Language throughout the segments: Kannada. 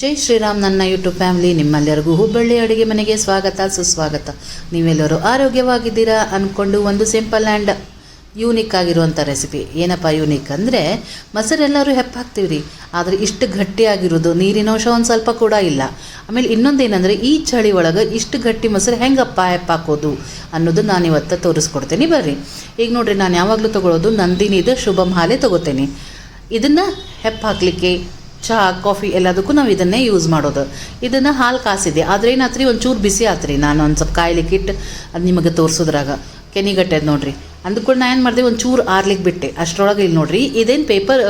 ಜೈ ಶ್ರೀರಾಮ್ ನನ್ನ ಯೂಟ್ಯೂಬ್ ಫ್ಯಾಮಿಲಿ ನಿಮ್ಮೆಲ್ಲರಿಗೂ ಹುಬ್ಬಳ್ಳಿ ಅಡುಗೆ ಮನೆಗೆ ಸ್ವಾಗತ, ಸುಸ್ವಾಗತ. ನೀವೆಲ್ಲರೂ ಆರೋಗ್ಯವಾಗಿದ್ದೀರಾ ಅಂದ್ಕೊಂಡು ಒಂದು ಸಿಂಪಲ್ ಆ್ಯಂಡ್ ಯೂನಿಕ್ ಆಗಿರುವಂಥ ರೆಸಿಪಿ. ಏನಪ್ಪ ಯೂನಿಕ್ ಅಂದರೆ, ಮೊಸರೆಲ್ಲರೂ ಹೆಪ್ಪ ಹಾಕ್ತೀವಿ ರೀ ಆದರೆ ಇಷ್ಟು ಗಟ್ಟಿಯಾಗಿರೋದು ನೀರಿನಂಶ ಒಂದು ಸ್ವಲ್ಪ ಕೂಡ ಇಲ್ಲ. ಆಮೇಲೆ ಇನ್ನೊಂದೇನೆಂದರೆ, ಈ ಚಳಿ ಒಳಗೆ ಇಷ್ಟು ಗಟ್ಟಿ ಮೊಸರು ಹೆಂಗಪ್ಪ ಹೆಪ್ಪಾಕೋದು ಅನ್ನೋದು ನಾನು ಇವತ್ತು ತೋರಿಸ್ಕೊಡ್ತೀನಿ. ಬರ್ರಿ. ಈಗ ನೋಡಿರಿ, ನಾನು ಯಾವಾಗಲೂ ತೊಗೊಳೋದು ನಂದಿನಿದು ಶುಭಂ ಹಾಲೆ ತೊಗೋತೇನೆ. ಇದನ್ನು ಹೆಪ್ಪ ಹಾಕಲಿಕ್ಕೆ ಚಹಾ ಕಾಫಿ ಎಲ್ಲದಕ್ಕೂ ನಾವು ಇದನ್ನೇ ಯೂಸ್ ಮಾಡೋದು. ಇದನ್ನು ಹಾಲು ಕಾಸಿದೆ. ಆದರೆ ಏನಾತ್ರಿ? ಒಂಚೂರು ಬಿಸಿ ಆತ್ರಿ. ನಾನು ಒಂದು ಸ್ವಲ್ಪ ಕಾಯ್ಲಿಕ್ಕೆ ಇಟ್ಟು ಅದು ನಿಮಗೆ ತೋರಿಸೋದ್ರಾಗ. ಕೆನಿಗಟ್ಟೆದು ನೋಡ್ರಿ. ಅಂದ್ಕೊಂಡು ನಾನು ಏನು ಮಾಡಿದೆ? ಒಂಚೂರು ಆರ್ಲಿಕ್ಕೆ ಬಿಟ್ಟೆ. ಅಷ್ಟರೊಳಗೆ ಇಲ್ಲಿ ನೋಡ್ರಿ. ಇದೇನು ಪೇಪರ್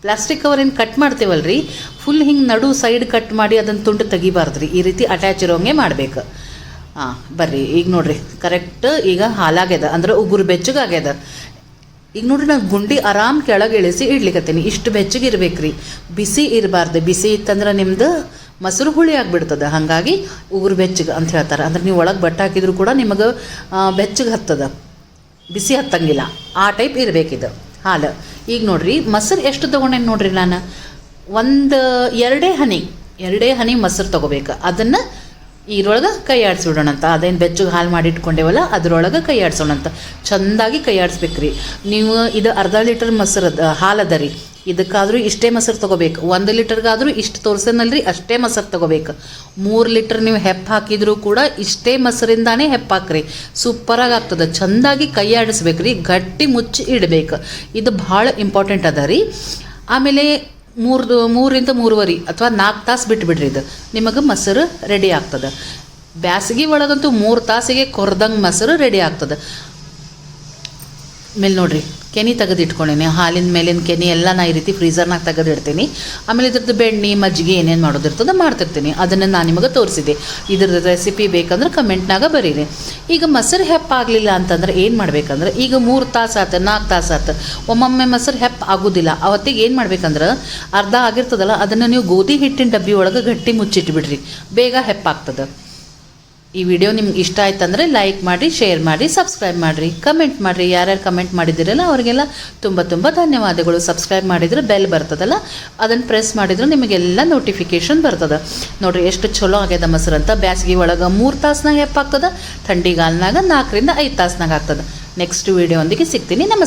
ಪ್ಲಾಸ್ಟಿಕ್ ಕವರ್ ಏನು ಕಟ್ ಮಾಡ್ತೇವಲ್ರಿ? ಫುಲ್ ಹಿಂಗೆ ನಡು ಸೈಡ್ ಕಟ್ ಮಾಡಿ ಅದನ್ನು ತುಂಡು ತೆಗಿಬಾರ್ದು ರೀ ಈ ರೀತಿ ಅಟ್ಯಾಚ್ ಇರೋಂಗೆ ಮಾಡಬೇಕು. ಹಾಂ ಬರ್ರಿ. ಈಗ ನೋಡಿರಿ. ಕರೆಕ್ಟ್ ಈಗ ಹಾಲಾಗ್ಯದ. ಅಂದ್ರೆ ಉಗುರು ಬೆಚ್ಚಗಾಗ್ಯದ. ಈಗ ನೋಡ್ರಿ, ನಾನು ಗುಂಡಿ ಆರಾಮ್ ಕೆಳಗೆ ಇಳಿಸಿ ಇಡ್ಲಿಕತ್ತೀನಿ. ಇಷ್ಟು ಬೆಚ್ಚಗೆ ಇರ್ಬೇಕು ಬಿಸಿ ಇರಬಾರ್ದು. ಬಿಸಿ ಇತ್ತಂದ್ರೆ ನಿಮ್ದು ಮೊಸರು ಹುಳಿ ಆಗಿಬಿಡ್ತದೆ. ಹಾಗಾಗಿ ಉಗುರು ಬೆಚ್ಚಗೆ ಅಂತ ಹೇಳ್ತಾರೆ. ಅಂದ್ರೆ ನೀವು ಒಳಗೆ ಬಟ್ಟೆ ಹಾಕಿದ್ರು ಕೂಡ ನಿಮಗೆ ಬೆಚ್ಚಗೆ ಹತ್ತದ. ಬಿಸಿ ಹತ್ತಂಗಿಲ್ಲ. ಆ ಟೈಪ್ ಇರಬೇಕಿದು. ಹಾಲು. ಈಗ ನೋಡ್ರಿ, ಮೊಸರು ಎಷ್ಟು ತೊಗೊಂಡೇನು ನೋಡ್ರಿ ನಾನು? ಒಂದು, ಎರಡೇ ಹನಿ. ಎರಡೇ ಹನಿ ಮೊಸರು ತೊಗೋಬೇಕು. ಅದನ್ನು ಇದ್ರೊಳಗೆ ಕೈ ಆಡಿಸ್ಬಿಡೋಣ ಅಂತ ಅದೇನು ಬೆಚ್ಚಗೆ ಹಾಲು ಮಾಡಿ ಇಟ್ಕೊಂಡೇವಲ್ಲ ಅದರೊಳಗೆ ಕೈ ಆಡಿಸೋಣ ಅಂತ ಚೆಂದಾಗಿ ಕೈ ಆಡಿಸ್ಬೇಕ್ರಿ ನೀವು ಇದು ಅರ್ಧ ಲೀಟರ್ ಮೊಸರು ಅದ ಹಾಲದ ರೀ. ಇದಕ್ಕಾದರೂ ಇಷ್ಟೇ ಮೊಸರು ತೊಗೋಬೇಕು. ಒಂದು ಲೀಟರ್ಗಾದರೂ ಇಷ್ಟು ತೋರಿಸೇನಲ್ರಿ, ಅಷ್ಟೇ ಮೊಸರು ತೊಗೋಬೇಕು. ಮೂರು ಲೀಟರ್ ನೀವು ಹೆಪ್ಪು ಹಾಕಿದರೂ ಕೂಡ ಇಷ್ಟೇ ಮೊಸರಿಂದಾನೇ ಹೆಪ್ಪು ಹಾಕ್ರಿ. ಸೂಪರಾಗಿ ಆಗ್ತದೆ ಚೆಂದಾಗಿ ಕೈ ಆಡಿಸ್ಬೇಕು ರೀ ಗಟ್ಟಿ ಮುಚ್ಚಿ ಇಡಬೇಕು. ಇದು ಭಾಳ ಇಂಪಾರ್ಟೆಂಟ್ ಅದ ರೀ. ಆಮೇಲೆ ಮೂರು ಮೂರಿಂದ ಮೂರುವರೆ ಅಥವಾ ನಾಲ್ಕು ತಾಸು ಬಿಟ್ಬಿಡ್ರಿ ಇದು. ನಿಮಗೆ ಮೊಸರು ರೆಡಿ ಆಗ್ತದೆ. ಬ್ಯಾಸಗಿ ಒಳಗಂತೂ ಮೂರು ತಾಸಿಗೆ ಕೊರ್ದಂಗೆ ಮೊಸರು ರೆಡಿ ಆಗ್ತದೆ. ಮೇಲೆ ನೋಡ್ರಿ, ಕೆನಿ ತೆಗೆದು ಇಟ್ಕೊಂಡೇನೆ. ಹಾಲಿನ ಮೇಲಿನ ಕೆನಿ ಎಲ್ಲ ನಾ ಈ ರೀತಿ ಫ್ರೀಸರ್ನಾಗ ತೆಗೆದು ಇಡ್ತೀನಿ. ಆಮೇಲೆ ಇದ್ರದ್ದು ಬೆಣ್ಣೆ, ಮಜ್ಜಿಗೆ ಏನೇನು ಮಾಡೋದಿರ್ತದೆ ಮಾಡ್ತಿರ್ತೀನಿ. ಅದನ್ನು ನಾನು ನಿಮಗೆ ತೋರಿಸಿದೆ. ಇದ್ರದ್ದು ರೆಸಿಪಿ ಬೇಕಂದ್ರೆ ಕಮೆಂಟ್ನಾಗ ಬರೀರಿ. ಈಗ ಮೊಸರು ಹೆಪ್ಪ ಆಗಲಿಲ್ಲ ಅಂತಂದ್ರೆ ಏನು ಮಾಡ್ಬೇಕಂದ್ರೆ, ಈಗ ಮೂರು ತಾಸು ಆತು ನಾಲ್ಕು ತಾಸು ಆತು. ಒಮ್ಮೊಮ್ಮೆ ಮೊಸರು ಹೆಪ್ಪ ಆಗೋದಿಲ್ಲ. ಅವತ್ತಿಗೆ ಏನು ಮಾಡ್ಬೇಕಂದ್ರೆ, ಅರ್ಧ ಆಗಿರ್ತದಲ್ಲ, ಅದನ್ನು ನೀವು ಗೋಧಿ ಹಿಟ್ಟಿನ ಡಬ್ಬಿ ಒಳಗೆ ಗಟ್ಟಿ ಮುಚ್ಚಿಟ್ಬಿಡ್ರಿ. ಬೇಗ ಹೆಪ್ಪಾಗ್ತದೆ ಈ ವಿಡಿಯೋ ನಿಮ್ಗೆ ಇಷ್ಟ ಆಯ್ತಂದರೆ ಲೈಕ್ ಮಾಡಿ ಶೇರ್ ಮಾಡಿ ಸಬ್ಸ್ಕ್ರೈಬ್ ಮಾಡಿರಿ. ಕಮೆಂಟ್ ಮಾಡಿರಿ. ಯಾರ್ಯಾರು ಕಮೆಂಟ್ ಮಾಡಿದಿರಲ್ಲ ಅವರಿಗೆಲ್ಲ ತುಂಬ ತುಂಬ ಧನ್ಯವಾದಗಳು. ಸಬ್ಸ್ಕ್ರೈಬ್ ಮಾಡಿದರೆ ಬೆಲ್ ಬರ್ತದಲ್ಲ, ಅದನ್ನು ಪ್ರೆಸ್ ಮಾಡಿದರೆ ನಿಮಗೆಲ್ಲ ನೋಟಿಫಿಕೇಷನ್ ಬರ್ತದೆ. ನೋಡಿರಿ, ಎಷ್ಟು ಚಲೋ ಆಗ್ಯದ ಮೊಸರು ಅಂತ ಬ್ಯಾಸ್ಗೆ ಒಳಗೆ ಮೂರು ತಾಸ್ನಾಗ ಹೆಪ್ಪಾಗ್ತದೆ ಥಂಡಿಗಾಲ್ನಾಗ ನಾಲ್ಕರಿಂದ ಐದು ತಾಸ್ನಾಗ ಆಗ್ತದೆ. ನೆಕ್ಸ್ಟ್ ವಿಡಿಯೋ ಒಂದಿಗೆ ಸಿಗ್ತೀನಿ. ನಮಸ್ತೆ